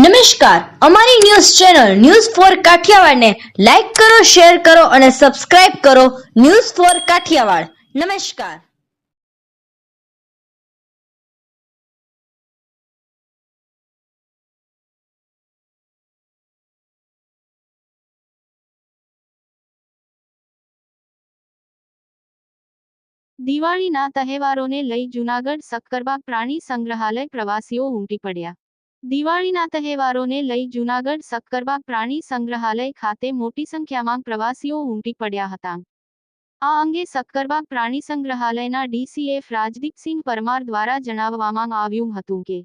નમસ્કાર. અમારી news channel news four કાઠિયાવાડને લાઈક કરો, શેર કરો અને સબસ્ક્રાઇબ કરો ન્યૂઝ ફોર કાઠિયાવાડ. નમસ્કાર. દિવાળીના તહેવારોને લઈ જૂનાગઢ સક્કરબાગ પ્રાણી સંગ્રહાલય પ્રવાસીઓ ઉમટી પડ્યા. દિવાળીના તહેવારોને લઈ જૂનાગઢ સક્કરબાગ પ્રાણી સંગ્રહાલય ખાતે મોટી સંખ્યામાં પ્રવાસીઓ ઉમટી પડ્યા હતા. આ અંગે સક્કરબાગ પ્રાણી સંગ્રહાલયના ડીસીએફ રાજદીપસિંહ પરમાર દ્વારા જણાવવામાં આવ્યું હતું કે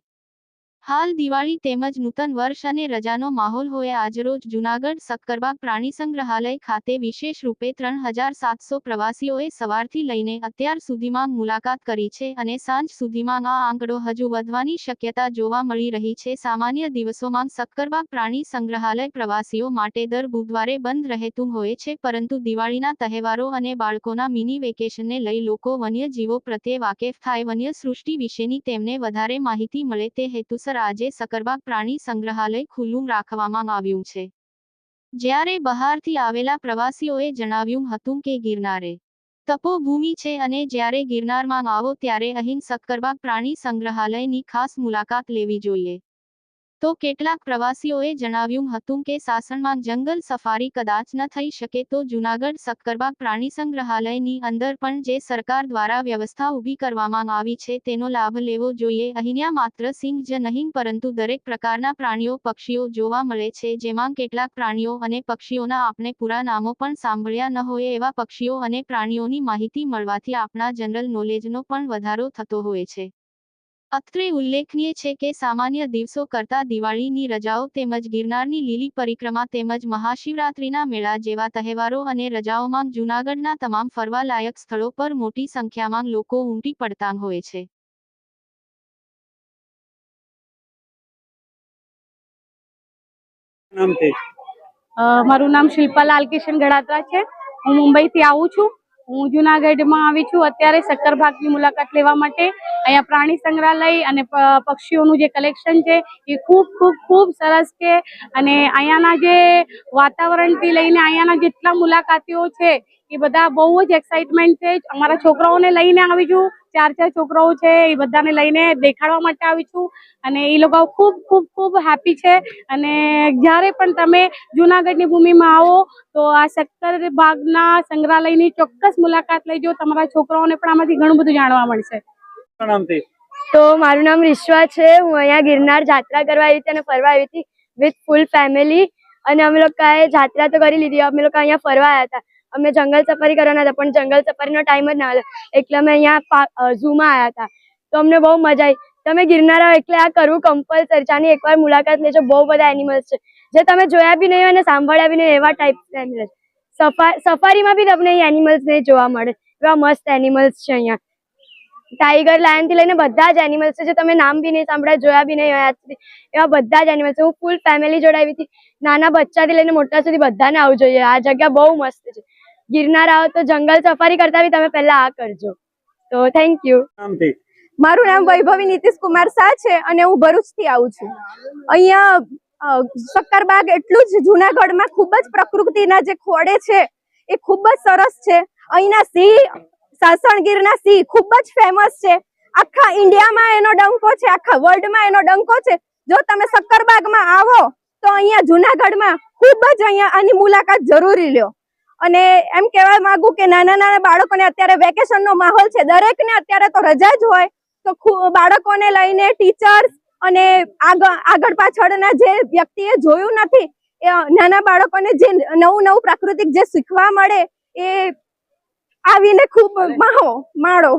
હાલ દિવાળી તેમજ નૂતન વર્ષ અને રજાનો માહોલ હોય આજરોજ જૂનાગઢ સક્કરબાગ પ્રાણી સંગ્રહાલય ખાતે વિશેષ રૂપે ત્રણ હજાર સાતસો પ્રવાસીઓએ સવારથી લઈને અત્યાર સુધીમાં મુલાકાત કરી છે અને સાંજ સુધીમાં આ આંકડો હજુ વધવાની શક્યતા જોવા મળી રહી છે. સામાન્ય દિવસોમાં સક્કરબાગ પ્રાણી સંગ્રહાલય પ્રવાસીઓ માટે દર બુધવારે બંધ રહેતું હોય છે, પરંતુ દિવાળીના તહેવારો અને બાળકોના મિની વેકેશનને લઈ લોકો વન્યજીવો પ્રત્યે વાકેફ થાય વન્ય સૃષ્ટિ વિશેની તેમને વધારે માહિતી મળે તે હેતુસર આજે સકરબાગ પ્રાણી સંગ્રહાલય ખુલ્લું રાખવામાં આવ્યું છે. જ્યારે બહારથી આવેલા પ્રવાસીઓએ જણાવ્યું હતું કે ગિરનારે તપોભૂમિ છે અને જ્યારે ગિરનારમાં આવો ત્યારે અહીં સક્કરબાગ પ્રાણી સંગ્રહાલયની ખાસ મુલાકાત લેવી જોઈએ. તો કેટલાક પ્રવાસીઓએ જણાવ્યું હતું કે સાસણમાં જંગલ સફારી કદાચ ન થઈ શકે તો જૂનાગઢ સક્કરબાગ પ્રાણી સંગ્રહાલયની અંદર પણ જે સરકાર દ્વારા વ્યવસ્થા ઊભી કરવામાં આવી છે તેનો લાભ લેવો જોઈએ. અહીંયા માત્ર સિંહ જ નહીં, પરંતુ દરેક પ્રકારના પ્રાણીઓ, પક્ષીઓ જોવા મળે છે, જેમાં કેટલાક પ્રાણીઓ અને પક્ષીઓના આપણે પૂરા નામો પણ સાંભળ્યા ન હોય એવા પક્ષીઓ અને પ્રાણીઓની માહિતી મળવાથી આપણા જનરલ નોલેજનો પણ વધારો થતો હોય છે. અત્રે ઉલ્લેખનીય છે કે સામાન્ય દિવસો કરતા દિવાળીની રજાઓ તેમજ ગિરનારની લીલી પરિક્રમા તેમજ મહાશિવરાત્રિના મેળા જેવા તહેવારો અને રજાઓમાં જૂનાગઢના તમામ ફરવાલાયક સ્થળો પર મોટી સંખ્યામાં લોકો ઉમટી પડતા હોય છે. મારું નામ શિલ્પા લાલકિશન ગડાત્રા છે. હું મુંબઈથી આવું છું. હું જુનાગઢમાં આવી છું. અત્યારે સક્કરબાગની મુલાકાત લેવા માટે અહીંયા પ્રાણી સંગ્રહાલય અને પક્ષીઓનું જે કલેક્શન છે, એ ખૂબ ખૂબ ખૂબ સરસ છે. અને અહીંયાના જે વાતાવરણથી લઈને અહીંયાના જેટલા મુલાકાતીઓ છે, એ બધા બહુ જ એક્સાઇટમેન્ટ છે. અમારા છોકરાઓને લઈને આવી છું. ચાર ચાર છોકરાઓ છે, એ બધાને લઈને દેખાડવા માટે આવી છું. અને એ લોકો ખૂબ ખૂબ ખૂબ હેપી છે. અને જ્યારે પણ તમે જુનાગઢની ભૂમિમાં આવો, તો આ સત્તર ભાગના સંગ્રહાલયની ચોક્કસ મુલાકાત લેજો. તમારા છોકરાઓને પણ આમાંથી ઘણું બધું જાણવા મળશે. નામથી? તો મારું નામ રિશ્વા છે. હું અહીંયા ગિરનાર જાત્રા કરવા આવી હતી અને ફરવા આવી હતી વિથ ફૂલ ફેમિલી અને અમે લોકોએ જાત્રા તો કરી લીધી. અમે લોકો અહીંયા ફરવા આવ્યા હતા. અમે જંગલ સફારી કરવાના હતા, પણ જંગલ સફારીનો ટાઈમ જ ના હતો એટલે અમે અહીંયા ઝૂમાં આવ્યા હતા. તો અમને બહુ મજા આવી તમે ગિરનાર આવો એટલે આ કરવું કમ્પલસરી ચાની એકવાર મુલાકાત લેજો. બહુ બધા એનિમલ્સ છે. જે તમે જોયા બી નહીં અને સાંભળ્યા બી નહીં, એવા ટાઈપ એનિમલ્સ સફા, સફારીમાં બી તમને એનિમલ્સ નહીં જોવા મળે. એવા મસ્ત એનિમલ્સ છે અહીંયા. ટાઈગર લાયનથી લઈને બધા જ એનિમલ્સ છે. જે તમે નામ બી નહીં સાંભળ્યા જોયા બી નહીં હોય સુધી એવા બધા જ એનિમલ્સ છે. હું ફૂલ ફેમિલી જોડે આવી હતી. નાના બચ્ચાથી લઈને મોટા સુધી બધાને આવું જોઈએ. આ જગ્યા બહુ મસ્ત છે. ગિરનાર આવો તો જંગલ સફારી કરતા બી તમે પહેલા આ કરજો. તો થેન્ક યુ મારું નામ વૈભવી નીતિશ કુમાર શાહ છે અને હું ભરૂચથી આવું છું. અહીંયા શક્કરબાગ એટલું જ જુનાગઢમાં ખૂબ જ પ્રકૃતિના જે ખોડે છે એ ખૂબ જ સરસ છે. અહીંના સિંહ સાસણગીરના સિંહ ખૂબ જ ફેમસ છે. આખા ઇન્ડિયામાં એનો ડંકો છે, આખા વર્લ્ડમાં એનો ડંકો છે. જો તમે સક્કરબાગમાં આવો, તો અહીંયા જુનાગઢમાં ખૂબ જ અહીંયા આની મુલાકાત જરૂરી લ્યો. અને એમ કહેવા માંગુ કે નાના નાના બાળકોને અત્યારે વેકેશનનો માહોલ છે, દરેકને અત્યારે તો રજા જ હોય, તો બાળકોને લઈને ટીચર્સ અને આગળ આગળ પાછળના જે વ્યક્તિએ જોયું નથી, એ નાના બાળકોને જે નવું નવું પ્રાકૃતિક જે શીખવા મળે, એ આવીને ખૂબ માહો માણો